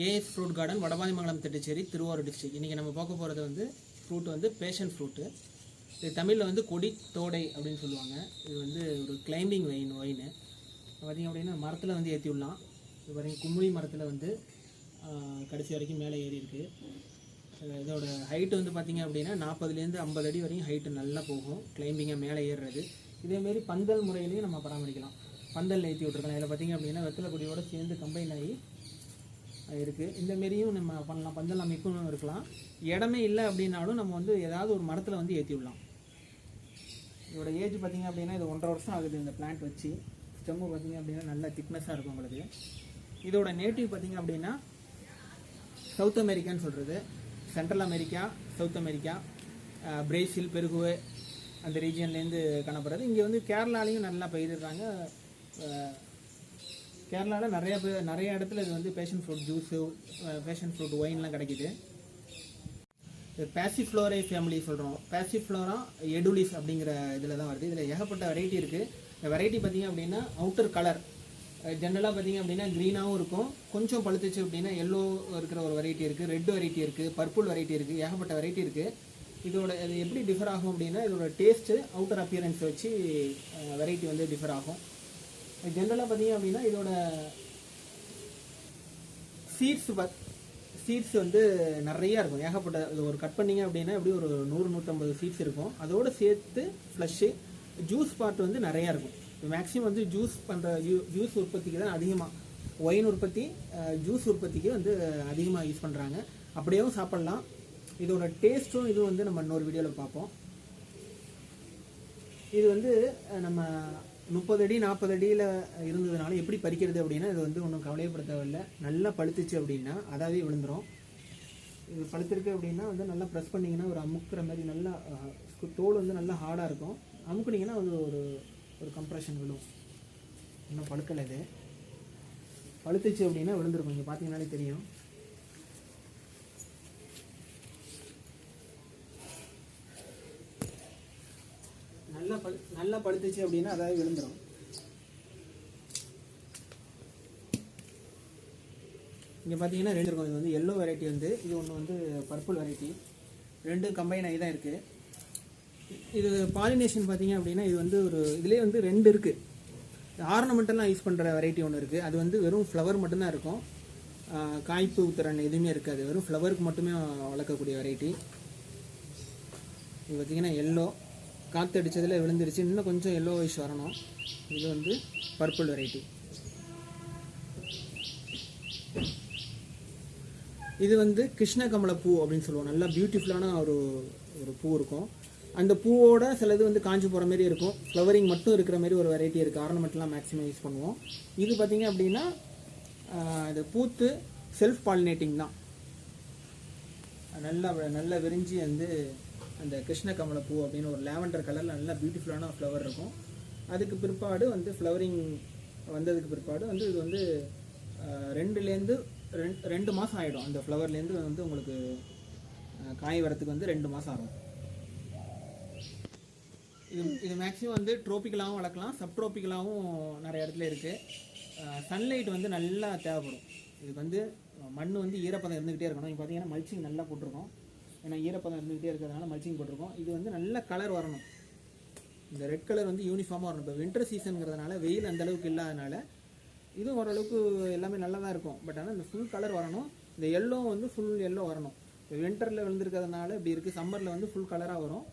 AS fruit garden Vadapathimangalam Thittacheri Thiruvarur district இன்றைக்கி நம்ம பார்க்க போகிறது வந்து ஃப்ரூட் வந்து பேஷன் ஃப்ரூட்டு இது தமிழில் வந்து கொடி தோடை அப்படின்னு சொல்லுவாங்க. இது வந்து ஒரு கிளைம்பிங் வைன் ஒயின் பார்த்திங்க அப்படின்னா மரத்தில் வந்து ஏற்றி விடலாம். இது பார்த்திங்க கும்மிழி மரத்தில் வந்து கடைசி வரைக்கும் மேலே ஏறி இருக்குது இதோட ஹைட்டு வந்து பார்த்திங்க அப்படின்னா நாற்பதுலேருந்து ஐம்பது அடி வரையும் ஹைட்டு நல்லா போகும். கிளைம்பிங்காக மேலே ஏறுறது. இதேமாரி பந்தல் முறையிலையும் நம்ம பராமரிக்கலாம். பந்தல் ஏற்றி விட்ருக்கலாம் இதில் பார்த்திங்க அப்படின்னா வெத்தலை கொடியோட சேர்ந்து கம்பைன் ஆகி இருக்குது இந்தமாரியும் நம்ம பண்ணலாம். பந்தல் அமைப்பும் இருக்கலாம். இடமே இல்லை அப்படின்னாலும் நம்ம வந்து ஏதாவது ஒரு மரத்தில் வந்து ஏற்றி விடலாம். இதோட ஏஜ் பார்த்தீங்க அப்படின்னா இது ஒன்றரை வருஷம் ஆகுது இந்த பிளான்ட் வச்சு. ஸ்டெம்மு பார்த்தீங்க அப்படின்னா நல்ல திக்னஸாக இருக்கும் உங்களுக்கு. இதோட நேட்டிவ் பார்த்தீங்க அப்படின்னா சவுத் அமெரிக்கான்னு சொல்கிறது central America south America Brazil Paraguay அந்த ரீஜியன்லேருந்து காணப்படுறது. இங்கே வந்து கேரளாலையும் நல்லா பயிரிடுறாங்க. கேரளாவில் நிறைய பேர் நிறைய இடத்துல இது வந்து passion fruit juice passion fruit ஒயின்லாம் கிடைக்கிது. இது பேசிஃப்ளோரை ஃபேமிலி சொல்கிறோம் பேசிஃப்ளோரா எடுலிஸ் அப்படிங்கிற இதில் தான் வருது. இதில் ஏகப்பட்ட வெரைட்டி இருக்குது இந்த வெரைட்டி பார்த்திங்க அப்படின்னா அவுட்டர் கலர் ஜென்ரலாக பார்த்திங்க அப்படின்னா க்ரீனாகவும் இருக்கும். கொஞ்சம் பழுத்துச்சு அப்படின்னா எல்லோ இருக்கிற ஒரு வெரைட்டி இருக்குது ரெட் வெரைட்டி இருக்குது பர்பிள் வெரைட்டி இருக்குது ஏகப்பட்ட வெரைட்டி இருக்குது இதோட இது எப்படி டிஃபர் ஆகும் அப்படின்னா இதோட டேஸ்ட்டு அவுட்டர் அப்பியரன்ஸ் வச்சு வெரைட்டி வந்து டிஃபர் ஆகும். ஜென்ரலாக பார்த்தீங்க அப்படின்னா இதோட சீட்ஸ் பத் சீட்ஸ் வந்து நிறையா இருக்கும். ஏகப்பட்ட இது ஒரு கட் பண்ணிங்க அப்படின்னா எப்படி ஒரு நூறு நூற்றம்பது சீட்ஸ் இருக்கும். அதோட சேர்த்து ஃப்ளஷ்ஷு ஜூஸ் பார்ட் வந்து நிறையா இருக்கும். மேக்ஸிமம் வந்து ஜூஸ் பண்ணுற ஜூஸ் உற்பத்திக்கு தான் அதிகமாக ஒயின் உற்பத்தி ஜூஸ் உற்பத்திக்கு வந்து அதிகமாக யூஸ் பண்ணுறாங்க அப்படியேவும் சாப்பிட்லாம். இதோட டேஸ்ட்டும் இதுவும் வந்து நம்ம இன்னொரு வீடியோவில் பார்ப்போம். இது வந்து நம்ம முப்பது அடி நாற்பது அடியில் இருந்ததுனால எப்படி பறிக்கிறது அப்படின்னா இது வந்து ஒன்றும் கவலையப்பட தேவையில்லை நல்லா பழுத்துச்சு அப்படின்னா அதாவே விழுந்துரும். இது பழுத்திருக்கு அப்படின்னா வந்து நல்லா ப்ரெஸ் பண்ணிங்கன்னா ஒரு அமுக்குற மாதிரி நல்லா தோல் வந்து நல்லா ஹார்டாக இருக்கும். அமுக்குனீங்கன்னா அது ஒரு ஒரு கம்ப்ரெஷன் விழும். இன்னும் பழுக்கலை இது. பழுத்துச்சு அப்படின்னா விழுந்துருக்கும். இங்கே பார்த்தீங்கன்னாலே தெரியும். பழு நல்லா பழுத்துச்சு அப்படின்னா அதாவது விழுந்துடும் இங்கே பார்த்தீங்கன்னா ரெண்டு இருக்கும். இது வந்து எல்லோ வெரைட்டி வந்து இது ஒன்று வந்து பர்பிள் வெரைட்டி ரெண்டும் கம்பைன் ஆகி தான் இருக்குது இது பாலினேஷன் பார்த்தீங்க அப்படின்னா இது வந்து ஒரு இதுலேயே வந்து ரெண்டு இருக்குது ஆர்னமெண்ட்டெல்லாம் யூஸ் பண்ணுற வெரைட்டி ஒன்று இருக்குது அது வந்து வெறும் ஃப்ளவர் மட்டும்தான் இருக்கும். காய்ப்பு திறன் எதுவுமே இருக்காது. வெறும் ஃப்ளவருக்கு மட்டுமே வளர்க்கக்கூடிய வெரைட்டி இது பார்த்தீங்கன்னா எல்லோ காற்று அடித்ததில் விழுந்துருச்சு. இன்னும் கொஞ்சம் எல்லோ வைஸ் வரணும். இது வந்து பர்பிள் வெரைட்டி இது வந்து கிருஷ்ணகமல பூ அப்படின்னு சொல்லுவோம். நல்லா பியூட்டிஃபுல்லான ஒரு ஒரு பூ இருக்கும். அந்த பூவோட சிலது வந்து காஞ்சு போகிற மாதிரி இருக்கும். ஃப்ளவரிங் மட்டும் இருக்கிற மாதிரி ஒரு வெரைட்டி இருக்குது ஆர்னமெண்ட்லாம் மேக்ஸிமம் யூஸ் பண்ணுவோம். இது பார்த்திங்க அப்படின்னா இது பூத்து செல்ஃப் பாலினேட்டிங் தான். நல்லா நல்லா விரிஞ்சு வந்து அந்த கிருஷ்ண கமல பூ அப்படின்னு ஒரு லேவண்டர் கலரில் நல்லா பியூட்டிஃபுல்லான ஃப்ளவர் இருக்கும். அதுக்கு பிற்பாடு வந்து ஃப்ளவரிங் வந்ததுக்கு பிற்பாடு வந்து இது வந்து ரெண்டுலேருந்து ரெண்டு ரெண்டு மாதம் ஆகிடும் அந்த ஃப்ளவர்லேருந்து வந்து உங்களுக்கு காய் வரத்துக்கு வந்து ரெண்டு மாதம் ஆகும். இது இது மேக்ஸிமம் வந்து ட்ரோபிக்கலாகவும் வளர்க்கலாம். சப்ட்ரோபிக்கலாகவும் நிறைய இடத்துல இருக்குது சன்லைட் வந்து நல்லா தேவைப்படும். இதுக்கு வந்து மண் வந்து ஈரப்பதம் இருந்துக்கிட்டே இருக்கணும். இங்கே பார்த்தீங்கன்னா மல்ச்சிங் நல்லா போட்டிருக்கோம். ஏன்னா ஈரப்பதம் இருந்துக்கிட்டே இருக்கிறதுனால மல்ச்சிங் போட்டிருக்கோம். இது வந்து நல்ல கலர் வரணும். இந்த ரெட் கலர் வந்து யூனிஃபார்மாக வரணும். இப்போ வின்டர் சீசனுங்கிறதுனால வெயில் அந்தளவுக்கு இல்லாதனால இதுவும் ஓரளவுக்கு எல்லாமே நல்லா தான் இருக்கும். பட் ஆனால் இந்த ஃபுல் கலர் வரணும். இந்த எல்லோ வந்து ஃபுல் எல்லோ வரணும். இப்போ வின்டரில் விழுந்திருக்கிறதுனால இப்படி இருக்குது சம்மரில் வந்து ஃபுல் கலராக வரும்.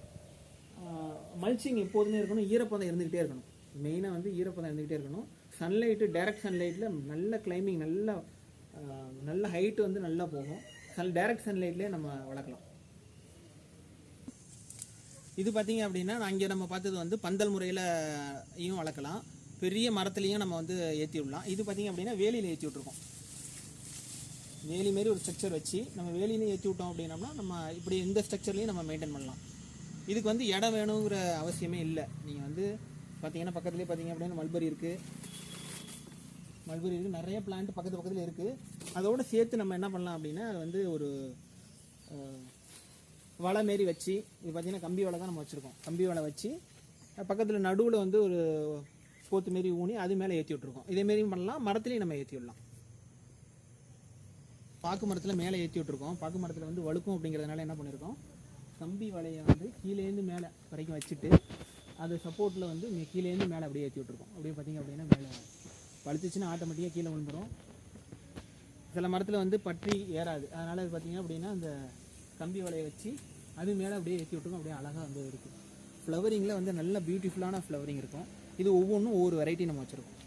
மல்ச்சிங் எப்போதுமே இருக்கணும். ஈரப்பதம் இருந்துக்கிட்டே இருக்கணும். மெயினாக வந்து ஈரப்பதம் இருந்துக்கிட்டே இருக்கணும். சன்லைட்டு டைரக்ட் சன்லைட்டில் நல்ல கிளைமிங் நல்ல நல்ல ஹைட்டு வந்து நல்லா போகும். சன் டைரக்ட் சன்லைட்லேயே நம்ம வளர்க்கலாம். இது பார்த்தீங்க அப்படின்னா நான் நம்ம பார்த்தது வந்து பந்தல் முறையிலையும் வளர்க்கலாம். பெரிய மரத்துலேயும் நம்ம வந்து ஏற்றி விடலாம் இது பார்த்தீங்க அப்படின்னா வேலியில் ஏற்றி விட்ருக்கோம் வேலி மாரி ஒரு ஸ்ட்ரக்சர் வச்சு நம்ம வேலியிலையும் ஏற்றி விட்டோம் அப்படின்னம்னா நம்ம இப்படி இந்த ஸ்ட்ரக்சர்லையும் நம்ம மெயின்டைன் பண்ணலாம். இதுக்கு வந்து இடம் வேணுங்கிற அவசியமே இல்லை. நீங்கள் வந்து பார்த்தீங்கன்னா பக்கத்துலேயே பார்த்தீங்க அப்படின்னா மல்பரி இருக்குது மல்பரி இருக்குது நிறைய பிளான்ட் பக்கத்து பக்கத்தில் இருக்குது அதோட சேர்த்து நம்ம என்ன பண்ணலாம் அப்படின்னா அது வந்து ஒரு வலை மாரி வச்சு இது பார்த்தீங்கன்னா கம்பி வலை தான் நம்ம வச்சுருக்கோம். கம்பி வலை வச்சு பக்கத்தில் நடுவில் வந்து ஒரு போத்து மாரி ஊனி அது மேலே ஏற்றி விட்ருக்கோம் இதேமாரியும் பண்ணலாம் மரத்துலேயும் நம்ம ஏற்றி விடலாம். பாக்கு மரத்தில் மேலே ஏற்றி விட்ருக்கோம் பாக்கு மரத்தில் வந்து வழுக்கும் அப்படிங்கிறதுனால என்ன பண்ணியிருக்கோம் கம்பி வலையை வந்து கீழேருந்து மேலே வரைக்கும் வச்சுட்டு அது சப்போர்ட்டில் வந்து கீழேருந்து மேலே அப்படியே ஏற்றி விட்ருக்கோம் அப்படியே பார்த்தீங்க அப்படின்னா மேலே பழுத்துச்சுன்னா ஆட்டோமேட்டிக்காக கீழே விழுந்துடும் சில மரத்தில் வந்து பற்றி ஏறாது. அதனால் அது அப்படின்னா அந்த கம்பி வலையை வச்சு அது மேலே அப்படியே ஏற்றி விட்டுருக்கோம் அப்படியே அழகாக வந்து இருக்குது ஃப்ளவரிங்கில் வந்து நல்ல பியூட்டிஃபுல்லான ஃப்ளவரிங் இருக்கும். இது ஒவ்வொன்றும் ஒவ்வொரு வெரைட்டி நம்ம வச்சுருக்கோம்.